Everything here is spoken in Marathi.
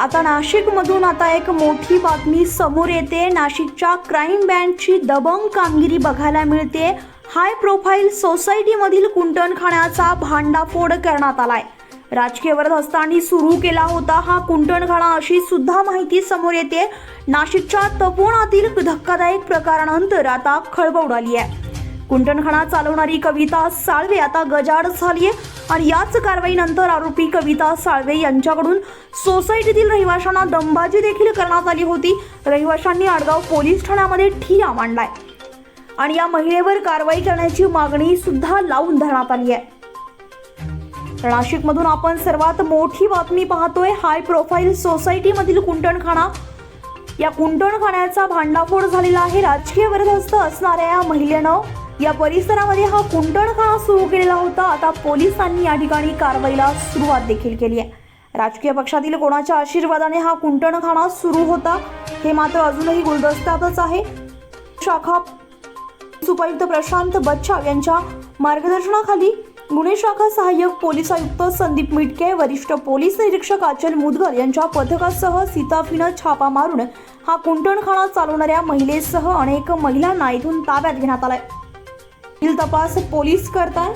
आता नाशिकमधून आता एक मोठी बातमी समोर येते. नाशिकच्या क्राईम बँडची दबंग कामगिरी बघायला मिळते. हाय प्रोफाईल सोसायटीमधील कुंटणखाण्याचा भांडाफोड करण्यात आलाय. राजकीय असताना सुरू केला होता हा कुंटणखाणा अशी सुद्धा माहिती समोर येते. नाशिकच्या तपोणातील धक्कादायक प्रकारानंतर आता खळबळ उडाली आहे. कुंटणखाना चालवणारी कविता साळवे आता गजाड आहे आणि याच कारवाईनंतर आरोपी कविता साळवे यांच्याकडून सोसायटीतील रहिवाशांना दमबाजी देखील करण्यात आली होती. रहिवाशांनी आडगाव पोलीस ठाण्यामध्ये ठिया मांडलाय. आणि या महिलेवर कारवाई करण्याची मागणी सुद्धा लावून धरण्यात आली आहे नाशिकमधून आपण सर्वात मोठी बातमी पाहतोय. हाय प्रोफाईल सोसायटीमधील कुंटणखाना या कुंटणखाण्याचा भांडाफोड झालेला आहे. राजकीय वरदहस्त असणाऱ्या या महिलेनं या परिसरामध्ये हा कुंटणखाना सुरू केलेला होता. आता पोलिसांनी या ठिकाणी कारवाईला सुरुवात देखील केली आहे. राजकीय पक्षातील कोणाच्या आशीर्वादाने हा कुंटणखाना सुरू होता हे मात्र अजूनही गुलदस्त्यातच आहे. शाखा उपायुक्त प्रशांत बच्छाव यांच्या मार्गदर्शनाखाली गुन्हे शाखा सहाय्यक पोलीस आयुक्त संदीप मिटके वरिष्ठ पोलीस निरीक्षक अचल मुदगल यांच्या पथकासह सीताफीनं छापा मारून हा कुंटणखाना चालवणाऱ्या महिलेसह अनेक महिलांना इथून ताब्यात घेण्यात आलाय. पुढील तपास पोलीस करताय